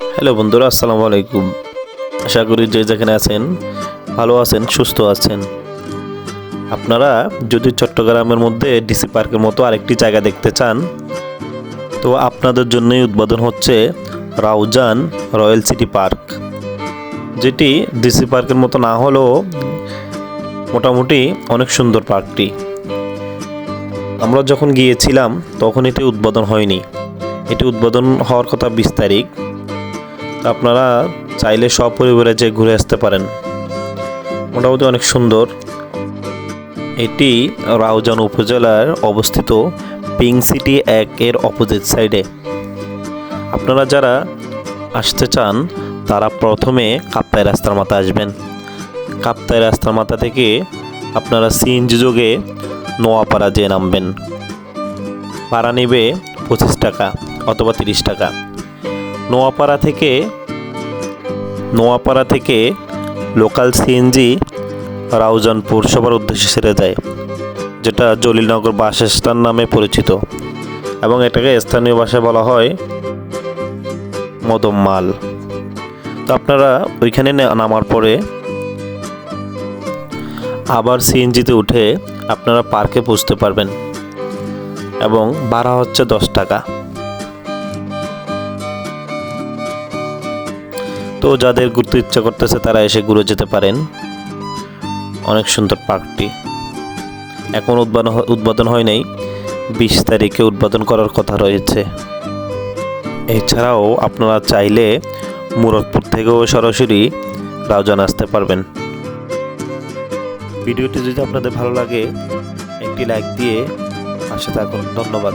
Hello বন্ধুরা, আসসালামু আলাইকুম। আশা করি যে যেখানে আছেন ভালো আছেন, সুস্থ আছেন। আপনারা যদি চট্টগ্রামের মধ্যে ডিসি পার্কের মতো আরেকটি জায়গা দেখতে চান, তো আপনাদের জন্যই উদ্বোধন হচ্ছে রাউজান রয়্যাল সিটি পার্ক, যেটি ডিসি পার্কের মতো না হলেও মোটামুটি অনেক সুন্দর পার্কটি। আমরা যখন গিয়েছিলাম, তখন এটি উদ্বোধন হয়নি। এটি উদ্বোধন হওয়ার কথা তো আপনারা চাইলে সপরিবারে যে ঘুরে আসতে পারেন। মোটামুটি অনেক সুন্দর। এটি রাউজান উপজেলার অবস্থিত পিং সিটি এক এর অপোজিট সাইডে। আপনারা যারা আসতে চান, তারা প্রথমে কাপ্তাই রাস্তার মাথা আসবেন। কাপ্তাই রাস্তার মাথা থেকে আপনারা সিএনজি যোগে নোয়াপাড়া যেয়ে নামবেন। ভাড়া নেবে পঁচিশ টাকা অথবা তিরিশ টাকা। নোয়াপাড়া থেকে নোয়াপাড়া থেকে লোকাল সিএনজি রাউজান পৌরসভার উদ্দেশ্যে ছেড়ে দেয়, যেটা জলিলনগর বাস স্ট্যান্ড নামে পরিচিত। এবং এটাকে স্থানীয় ভাষায় বলা হয় মদমমাল। তো আপনারা ওইখানে নামার পরে আবার সিএনজিতে উঠে আপনারা পার্কে পৌঁছতে পারবেন। এবং ভাড়া হচ্ছে দশ টাকা। তো যাদের ঘুরতে ইচ্ছা করতেছে, তারা এসে ঘুরে যেতে পারেন। অনেক সুন্দর পার্কটি। এখন উদ্বোধন উদ্বোধন হয় নাই। বিশ তারিখে উদ্বোধন করার কথা রয়েছে। এছাড়াও আপনারা চাইলে মুরাদপুর থেকেও সরাসরি রাউজান আসতে পারবেন। ভিডিওটি যদি আপনাদের ভালো লাগে, একটি লাইক দিয়ে পাশে থাকুন। ধন্যবাদ।